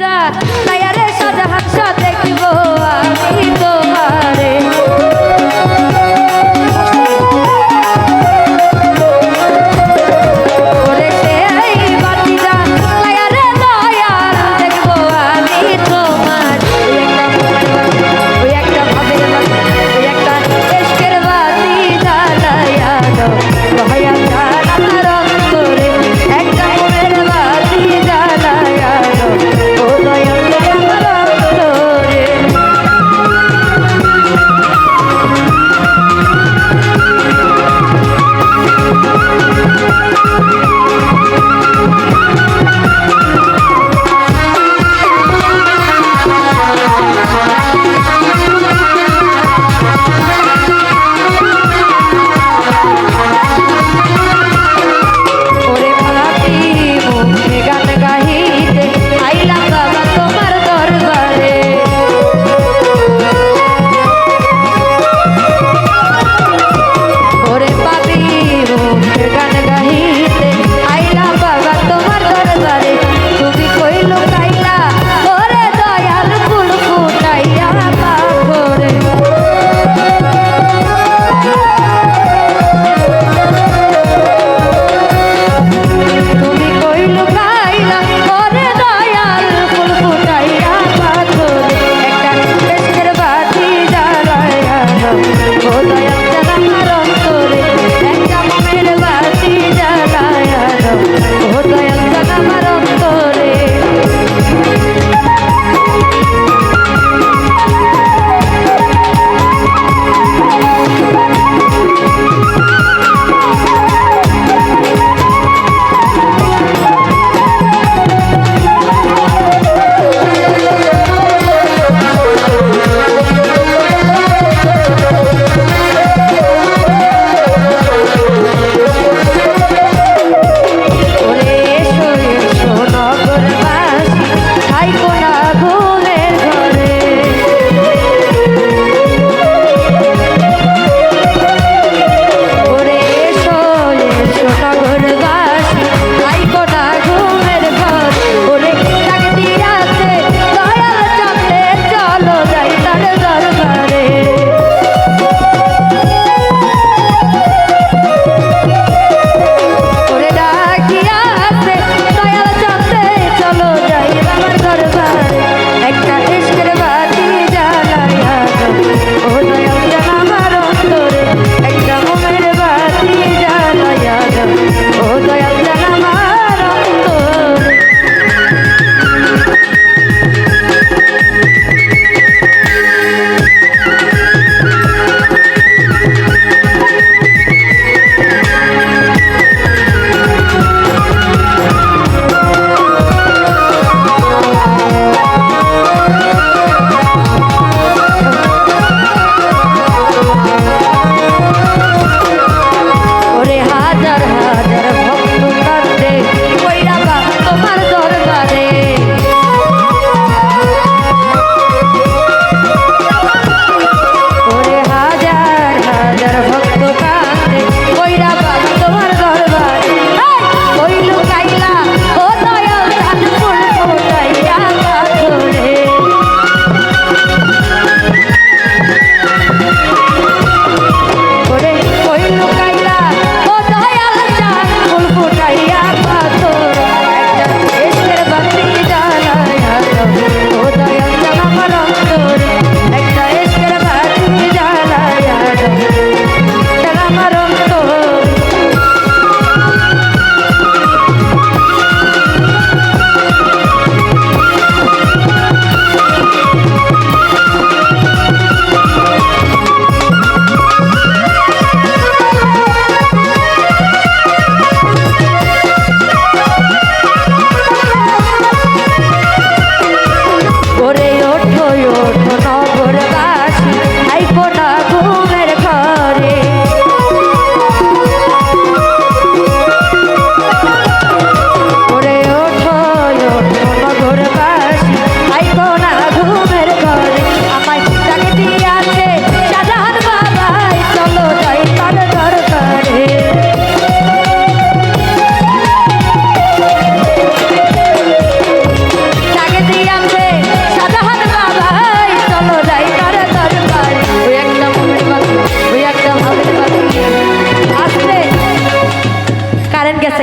যা আরে শাহজাহান শাহ দেখব আমি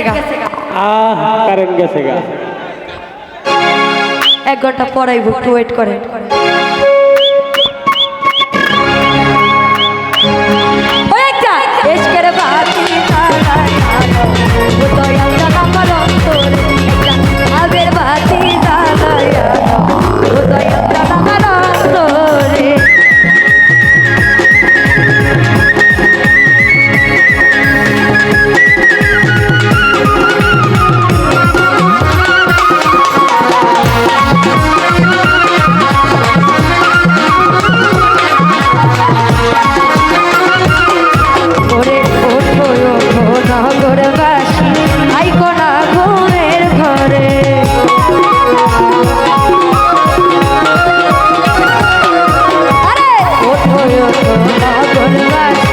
গেছে গা কারেন্ট গেছে গা এক ঘণ্টা পরাইব একটু ওয়েট করেন তো লাগন বাসি